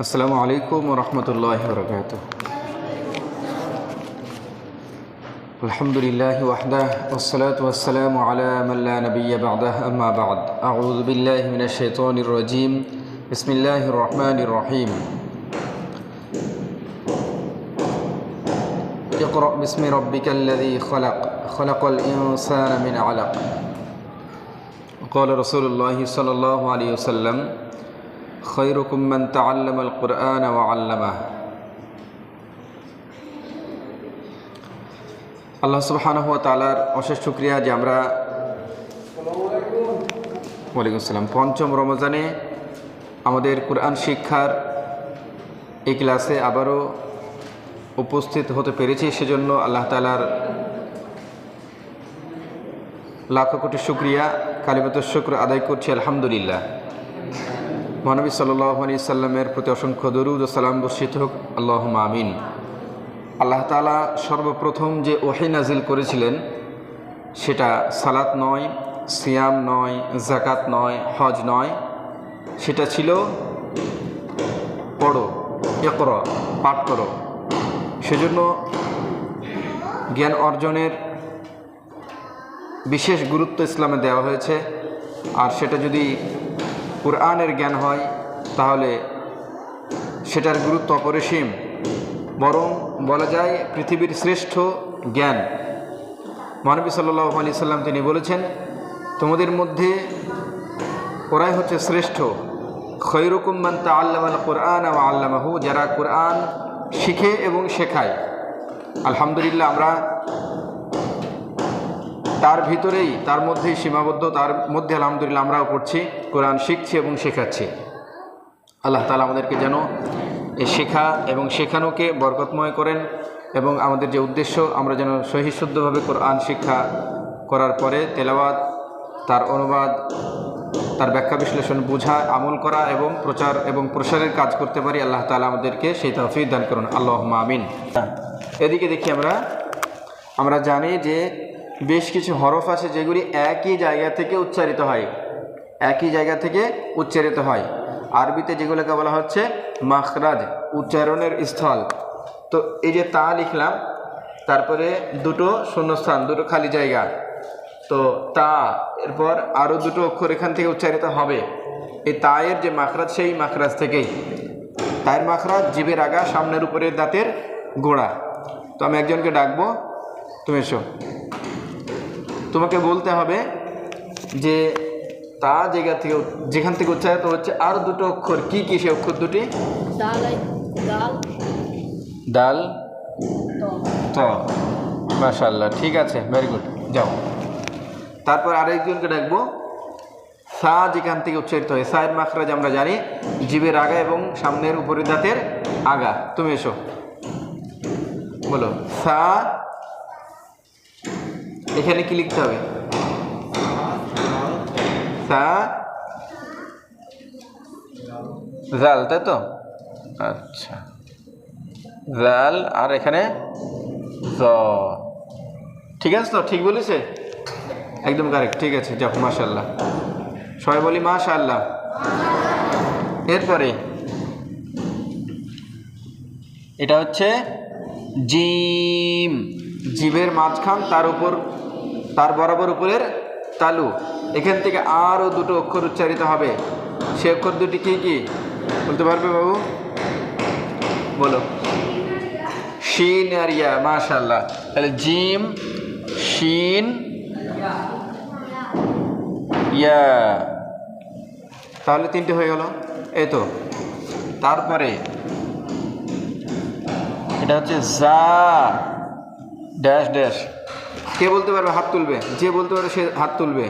السلام عليكم ورحمة الله وبركاته الحمد لله وحده والصلاة والسلام على من لا نبي بعده أما بعد أعوذ بالله من الشيطان الرجيم بسم الله الرحمن الرحيم اقرأ باسم ربك الذي خلق خلق الإنسان من علق قال رسول الله صلى الله عليه وسلم خيركم من تعلم القرآن وعلمه আল্লাহ সুবহানাহু ওয়া তাআলার অশেষ শুক্রিয়া যে আমরা ওয়ালাইকুম আসসালাম পঞ্চম রমজানে আমাদের কোরআন শিক্ষার এই ক্লাসে আবারও উপস্থিত হতে পেরেছি সেজন্য আল্লাহ তালার লাখো কোটি শুক্রিয়া কালিমত শুক্র আদায় করছি আলহামদুলিল্লাহ মহানবী সাল্লাহ আলি সাল্লামের প্রতি অসংখ্য দরুদ ও সালাম বর্ষিত হোক। আল্লাহ আমিন। আল্লাহ তালা সর্বপ্রথম যে ওহি নাজিল করেছিলেন, সেটা সালাত নয়, সিয়াম নয় জাকাত নয়, হজ নয়, সেটা ছিল পড়ো এ করো পাঠ করো। সেজন্য জ্ঞান অর্জনের বিশেষ গুরুত্ব ইসলামে দেওয়া হয়েছে। আর সেটা যদি কোরআনের জ্ঞান হয়, তাহলে সেটার গুরুত্ব অপরিসীম। বরং বলা যায় পৃথিবীর শ্রেষ্ঠ জ্ঞান। মহানবী সাল্লাহ সাল্লাম তিনি বলেছেন, তোমাদের মধ্যে ওরাই হচ্ছে শ্রেষ্ঠ। খৈরকুম্মান তা আল্লাহ কোরআন ও আল্লামাহু, যারা কোরআন শিখে এবং শেখায়। আলহামদুলিল্লাহ, আমরা তার ভিতরেই, তার মধ্যেই সীমাবদ্ধ, তার মধ্যে আলহামদুলিল্লাহ আমরাও পড়ছি, কোরআন শিখছি এবং শেখাচ্ছি। আল্লাহ তালা আমাদেরকে যেন শেখা এবং শেখানোকে বরকতময় করেন এবং আমাদের যে উদ্দেশ্য, আমরা যেন সহিশুদ্ধভাবে কোরআন শিক্ষা করার পরে তেলাওয়াত, তার অনুবাদ, তার ব্যাখ্যা বিশ্লেষণ বোঝা, আমল করা এবং প্রচার এবং প্রসারের কাজ করতে পারি, আল্লাহ তালা আমাদেরকে সেই তৌফিক দান করুন। আল্লাহ আমিন। এদিকে দেখি আমরা আমরা জানি যে বেশ কিছু হরফ আছে যেগুলি একই জায়গা থেকে উচ্চারিত হয়। একই জায়গা থেকে উচ্চারিত হয়। আরবিতে যেগুলোকে বলা হচ্ছে মাখরাজ, উচ্চারণের স্থল। তো এই যে তা লিখলাম, তারপরে দুটো শূন্যস্থান, দুটো খালি জায়গা। তো তা, এরপর আরও দুটো অক্ষর এখান থেকে উচ্চারিত হবে। এই তায়ের যে মাখরাজ, সেই মাখরাজ থেকেই। তায়ের মাখরাজ জীবের আগা, সামনের উপরের দাঁতের গোড়া। তো আমি একজনকে ডাকবো। তুমি এসো। তোমাকে বলতে হবে যে তা জায়গা থেকে যেখান থেকে উচ্চারিত হচ্ছে আর দুটো অক্ষর কি কি সে অক্ষর দুটি? ডাল ত মাশাল্লাহ ঠিক আছে ভেরি গুড যাও। তারপর আরেকজনকে ডাকবো। সা যেখান থেকে উচ্চারিত হয় সায়ের মাখরাজ আমরা জানি জীবের আগা এবং সামনের উপরের দাঁতের আগা। তুমি এসো। বলো সা এখানে কি লিখতে হবে? জাল, তাই তো? আচ্ছা। জাল, আর এখানে জ। ঠিক আছে তো? ঠিক বলেছে? একদম কারেক্ট ঠিক আছে যাও মাশাল্লাহ সবাই বলি মাশাল্লাহ এরপরে, এটা হচ্ছে জিম। জীবের মাঝখান, তার উপর বরাবর উপরের তালু। এখান থেকে আরও দুটো অক্ষর উচ্চারিত হবে। সে অক্ষর দুটি কী কী? বলতে পারবে বাবু? বলো। শিন আর ইয়া মাশাল্লাহ তাহলে জিম, শিন, ইয়া। তাহলে তিনটে হয়ে গেল। এই তো। তারপরে এটা হচ্ছে জা, ড্যাশ ড্যাশ। কে বলতে পারবে হাত তুলবে? যে বলতে পারবে সে হাত তুলবে।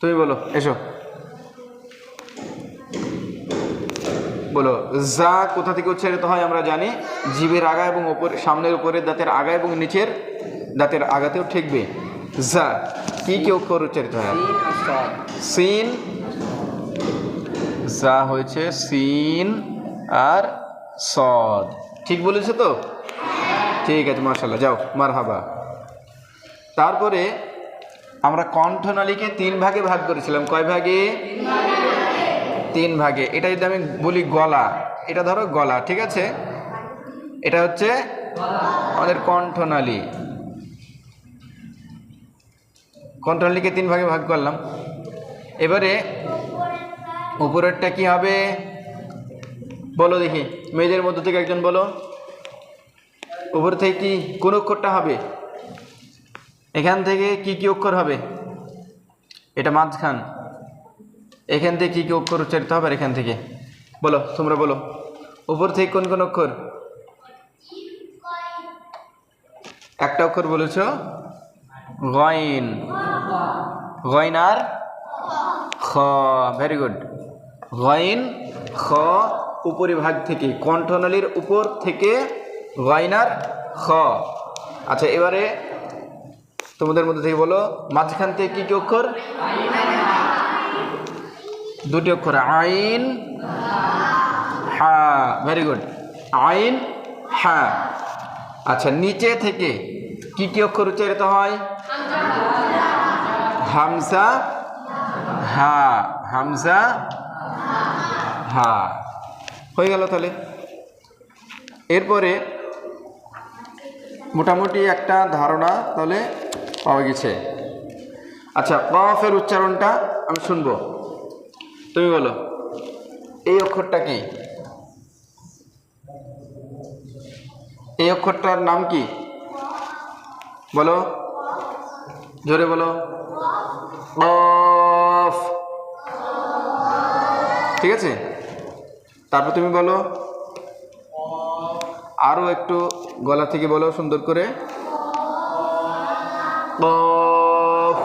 তুমি বলো এসো। বলো যা কোথা থেকে উচ্চারিত হয় আমরা জানি। জীবের আগা এবং ওপর সামনের উপরের দাঁতের আগা এবং নিচের দাঁতের আগাতেও ঠেকবে। যা কি কি অক্ষর উচ্চারিত হয়? সিন যা হয়েছে সিন আর সদ। ঠিক বলেছে তো? ঠিক আছে মার্শাল্লাহ যাও মার হাবা তারপরে আমরা কণ্ঠনালীকে তিন ভাগে ভাগ করেছিলাম। কয় ভাগে? তিন ভাগে। এটা যদি আমি বলি গলা, এটা ধরো গলা, ঠিক আছে? এটা হচ্ছে আমাদের কণ্ঠনালী। কণ্ঠনালীকে তিন ভাগে ভাগ করলাম। এবারে উপরেরটা কি হবে? বলো দেখি। মেয়েদের মধ্য থেকে একজন বলো। উপর থেকে কি? কোন অক্ষরটা হবে? এখান থেকে কি কি অক্ষর হবে? এটা মাঝখান। এখান থেকে কী কী অক্ষর উচ্চারিত হবে এখান থেকে? বলো, তোমরা বলো। উপর থেকে কোন কোন অক্ষর? একটা অক্ষর বলেছ? গয়ন গয়ন আর? খ। ভেরি গুড গয়ন খ উপরিভাগ থেকে। কণ্ঠনালীর উপর থেকে গয়নার খ। আচ্ছা এবারে তোমাদের মধ্যে থেকে বলো, মাঝখান থেকে কী কী অক্ষর? দুটি অক্ষর, আইন, হা ভেরি গুড আইন, হা। আচ্ছা নিচে থেকে কি কি অক্ষর উচ্চারিত হয়? হামসা, হা হামসা, হা। হয়ে গেল তাহলে। এরপরে মোটামুটি একটা ধারণা, তাহলে পাওয়া গেছে। আচ্ছা কফের উচ্চারণটা আমি শুনব। তুমি বলো, এই অক্ষরটা কি? এই অক্ষরটার নাম কি? বলো, জোরে বলো। অফ ঠিক আছে? তারপর তুমি বলো। আরও একটু গলা থেকে বলো সুন্দর করে। কফ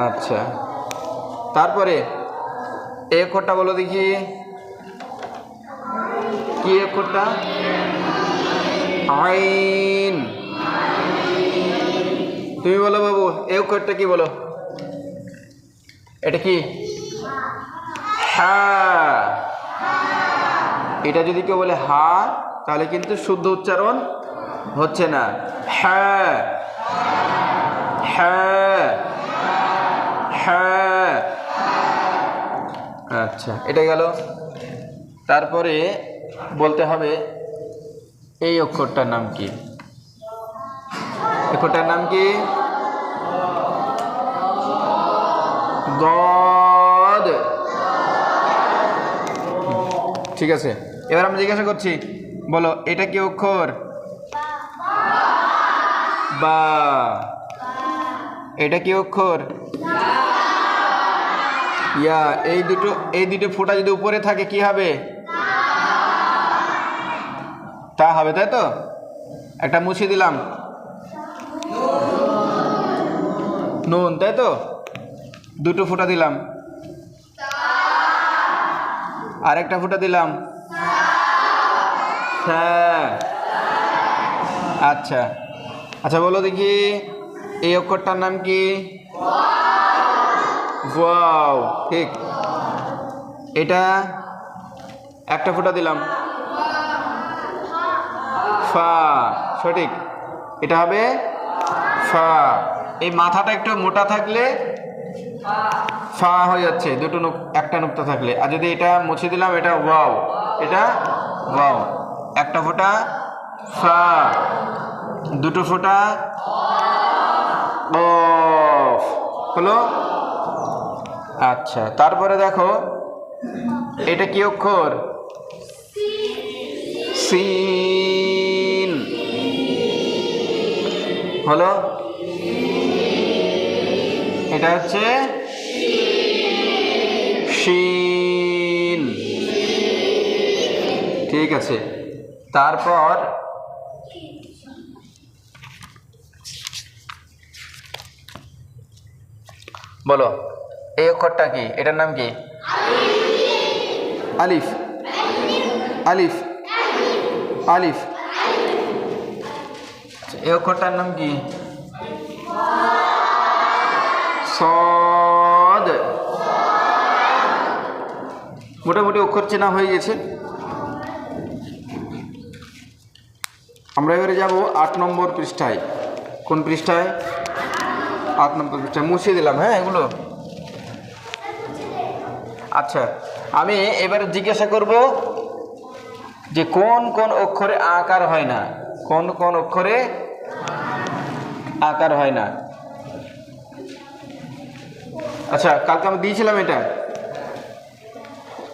আচ্ছা। তারপরে এই অক্ষরটা বলো দেখি। কি অক্ষরটা আইন। তুমি বলো বাবু এই অক্ষরটা কি বলো? এটা কি? হ্যাঁ এটা যদি কেউ বলে হা, তাহলে কিন্তু শুদ্ধ উচ্চারণ হচ্ছে না। হ্যাঁ হ্যাঁ হ্যাঁ আচ্ছা এটা গেল। তারপরে বলতে হবে, এই অক্ষরটার নাম কি? অক্ষরটার নাম কি? গদ। ঠিক আছে, এবার আমি জিজ্ঞাসা করছি, বলো, এটা কি অক্ষর? বা। এটা কি অক্ষর? ইয়া, এই দুটো এই দুটো ফোঁটা যদি উপরে থাকে, কি হবে? তা হবে, তাই তো? একটা মুছে দিলাম। নুন, তাই তো? দুটো ফোঁটা দিলাম। আরেকটা ফোঁটা দিলাম। হ্যাঁ। আচ্ছা। আচ্ছা বলো দেখি, এই অক্ষরটার নাম কি? ঠিক। এটা একটা ফোঁটা দিলাম। ফা, সঠিক। এটা হবে ফা। এই মাথাটা একটু মোটা থাকলে ফা হয়ে যাচ্ছে, দুটো একটা নুক্তা থাকলে। আর যদি এটা মুছে দিলাম, এটা ওয়াও। এটা ওয়াও। একটা ফোঁটা ফা। দুটো ফোঁটা। অফ হলো? আচ্ছা তারপরে দেখো, এটা কি অক্ষর? সিন। হলো? এটা হচ্ছে? শিন। ঠিক আছে, তারপর বলো এই অক্ষরটা কি? এটার নাম কি? আলিফ। আলিফ। আলিফ। আচ্ছা, এই অক্ষরটার নাম কি? সদ। মোটামুটি অক্ষর চেনা হয়ে গেছে। আমরা এবারে যাব আট নম্বর পৃষ্ঠায়। কোন পৃষ্ঠায়? আট নম্বর পৃষ্ঠায় মুছিয়ে দিলাম হ্যাঁ এগুলো? আচ্ছা আমি এবারে জিজ্ঞাসা করব যে কোন কোন অক্ষরে আকার হয় না? কোন কোন অক্ষরে আকার হয় না? আচ্ছা কালকে আমি দিয়েছিলাম এটা।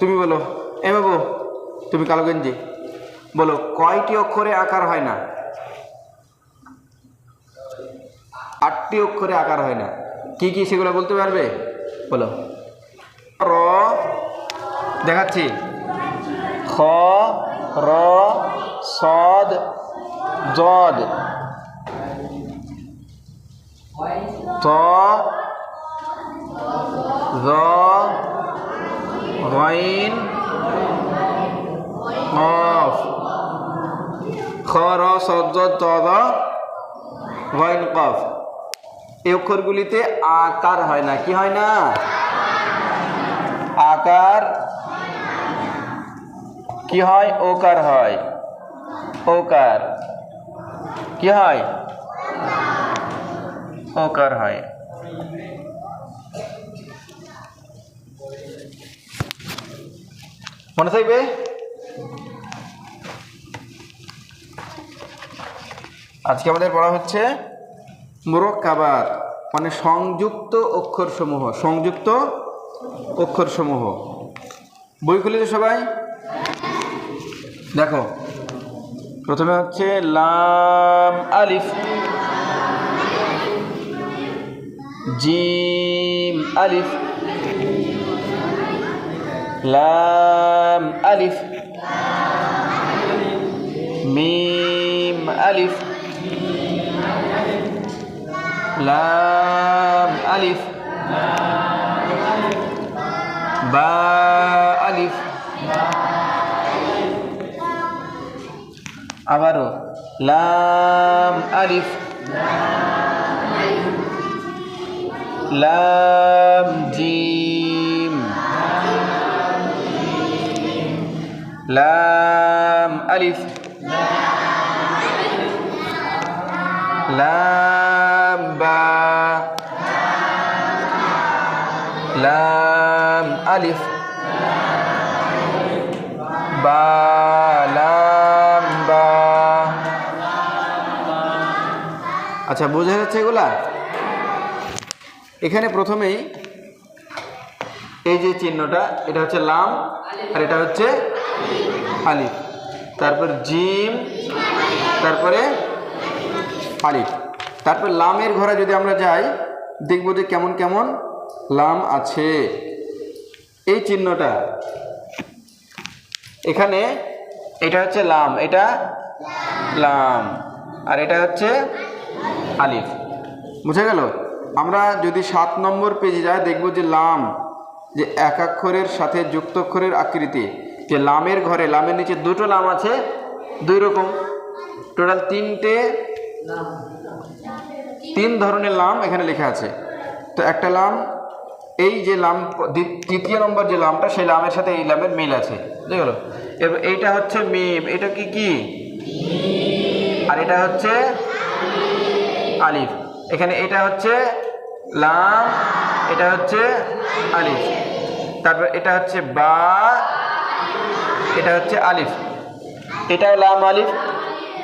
তুমি বলো। এ বাবু, তুমি কালো গেঞ্জি বলো, কয়টি অক্ষরে আকার হয় না? আটটি অক্ষরে আকার হয় না। কি কি সেগুলো বলতে পারবে? বলো। র, দেখাচ্ছি। খ, র, সদ, জদ। ত র খ, র, সদ, জদ দ, গইন, কফ। এই অক্ষরগুলিতে আকার হয় না, কি হয় না? আকার কি হয়? ওকার হয়। ওকার কি হয়? ওকার হয়। মনে থাকবে? আজকে আমাদের পড়া হচ্ছে মুরক্কাবাত মানে সংযুক্ত অক্ষরসমূহ সংযুক্ত অক্ষরসমূহ। বই খুলেছে সবাই? দেখো, প্রথমে হচ্ছে লাম, আলিফ। জিম, আলিফ। লাম, আলিফ। মিম, আলিফ। লাম আলিফ। বা আলিফ। আবারও। লাম আলিফ। লাম জিম। লাম আলিফ। লাম বা লাম আলিফ বা লাম বা আচ্ছা বোঝা যাচ্ছে এগুলা? এখানে প্রথমেই এই যে চিহ্নটা, এটা হচ্ছে লাম আর এটা হচ্ছে আলিফ। তারপর জিম, তারপরে আলিফ। তারপর লামের ঘরে যদি আমরা যাই, দেখব যে কেমন কেমন লাম আছে। এই চিহ্নটা, এখানে এটা হচ্ছে লাম, এটা লাম, আর এটা হচ্ছে আলিফ। বুঝে গেল? আমরা যদি সাত নম্বর পেজে যাই, দেখব যে লাম, যে একাক্ষরের সাথে যুক্তক্ষরের আকৃতি। যে লামের ঘরে, লামের নিচে দুটো লাম আছে, দুই রকম। টোটাল তিনটে তিন ধরনের লাম এখানে লেখা আছে। তো একটা লাম, এই যে লাম তৃতীয় নম্বর যে লামটা, সেই লামের সাথে এই লামের মিল আছে। বুঝে গেল এবার এইটা হচ্ছে মিম, এটা কি কি? আর এটা হচ্ছে আলিফ। এখানে এটা হচ্ছে লাম, এটা হচ্ছে আলিফ। তারপর এটা হচ্ছে বা, এটা হচ্ছে আলিফ। এটা লাম, আলিফ।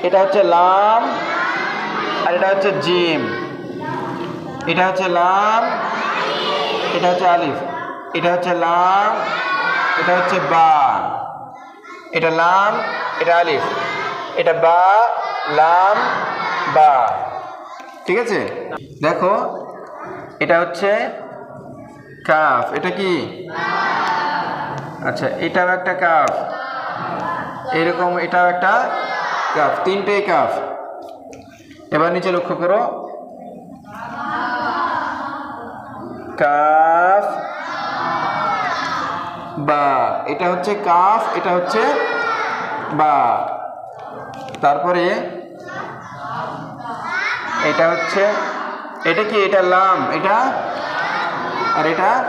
এটা হচ্ছে লাম আর এটা হচ্ছে জিম। এটা হচ্ছে লাম, এটা হচ্ছে আলিফ, এটা হচ্ছে লাম, এটা হচ্ছে বা, এটা লাম, এটা আলিফ, এটা বা, লাম, বা। ঠিক আছে? দেখো, এটা হচ্ছে কাফ, এটা কি? আচ্ছা এটাও একটা কাফ, এরকম এটাও একটা কাফ, তিনটেই কাফ। এবার নিচে লক্ষ্য করো। কাফ, বা। এটা হচ্ছে কাফ, এটা হচ্ছে বা। তারপরে এটা হচ্ছে, এটা কি এটা লাম? এটা? আর এটা?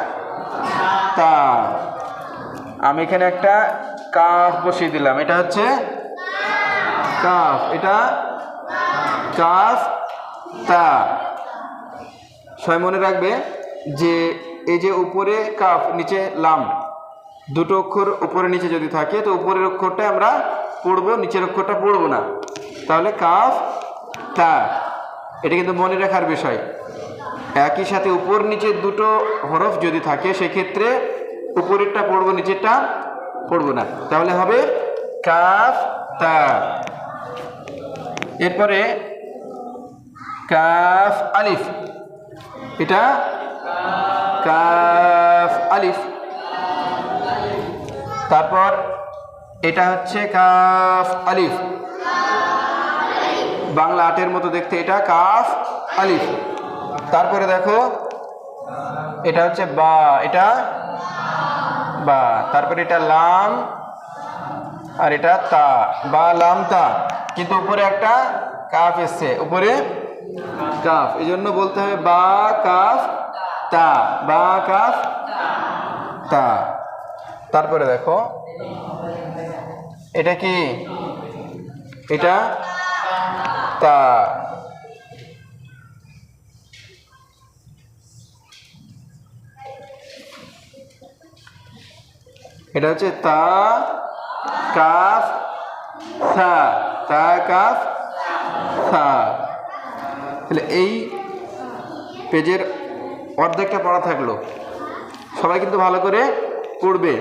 তা। আমি এখানে একটা কাফ বসিয়ে দিলাম। এটা হচ্ছে কাফ। এটা কাফ, তা। সবাই মনে রাখবে যে, এই যে উপরে কাফ, নিচে লাম। দুটো অক্ষর উপরে নিচে যদি থাকে, তো উপরের অক্ষরটা আমরা পড়ব, নিচের অক্ষরটা পড়ব না। তাহলে কাফ, তা। এটা কিন্তু মনে রাখার বিষয়। একই সাথে উপর নিচে দুটো হরফ যদি থাকে, সেক্ষেত্রে উপরেরটা পড়ব, নিচেরটা পড়ব না। তাহলে হবে কাফ, তা। এরপরে কাফ আলিফ। এটা কাফ আলিফ। তারপর এটা হচ্ছে কাফ আলিফ। বাংলা আটের মতো দেখতে এটা কাফ আলিফ। তারপরে দেখো, এটা হচ্ছে বা, এটা বা। তারপরে এটা লাম আর এটা তা। বা, লাম, তা। কিন্তু উপরে একটা কাফ এসছে। উপরে কাফ। এই জন্য বলতে হবে বা, কাফ, তা। বা, কাফ, তা। তারপরে দেখো, এটা কি? এটা তা। এটা হচ্ছে তা, কাফ সা তা, কাফ সা তাহলে এই পেজের অর্ধেকটা পড়া থাকল। সবাই কিন্তু ভালো করে পড়বে।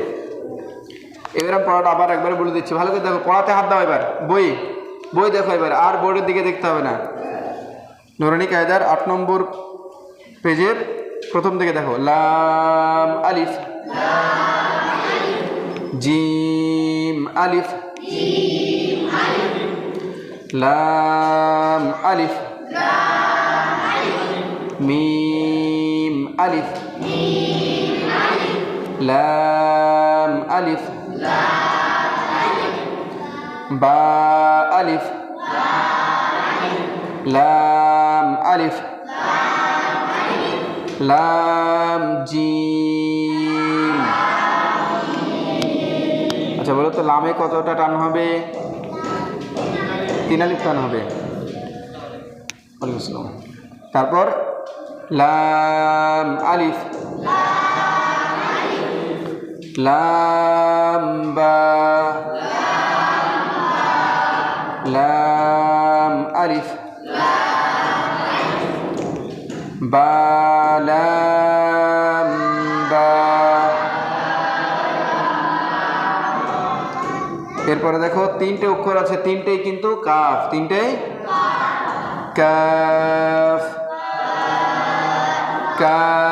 এবার আমি পড়াটা আবার একবার বলে দিচ্ছি। ভালো করে দেখো, পড়াতে হাত দাও এবার। বই বই দেখো এবার। আর বোর্ডের দিকে দেখতে হবে না। নুরানি কায়দার আট নম্বর পেজের প্রথম দিকে দেখো, লাম আলিফ। জিম আলিফ। লাম আলিফ। মিম আলিফ। লাম আলিফ। বা আলিফ। লাম আলিফ। লাম জিম। আচ্ছা বলো তো, লামে কতটা টান হবে? তিন আলিফ টান হবে। তারপর লাম আলিফ। লাম লাম আলিফ। বা লাম বা। এরপরে দেখো তিনটে অক্ষর আছে, তিনটেই কিন্তু কাফ, তিনটেই কাফ কাফ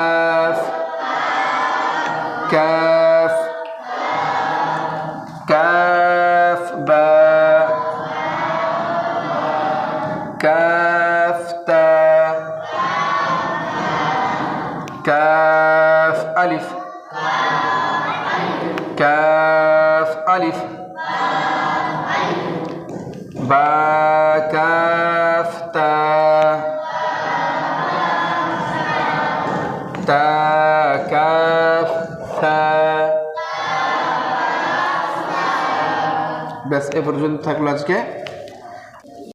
পর্যন্ত থাকল আজকে।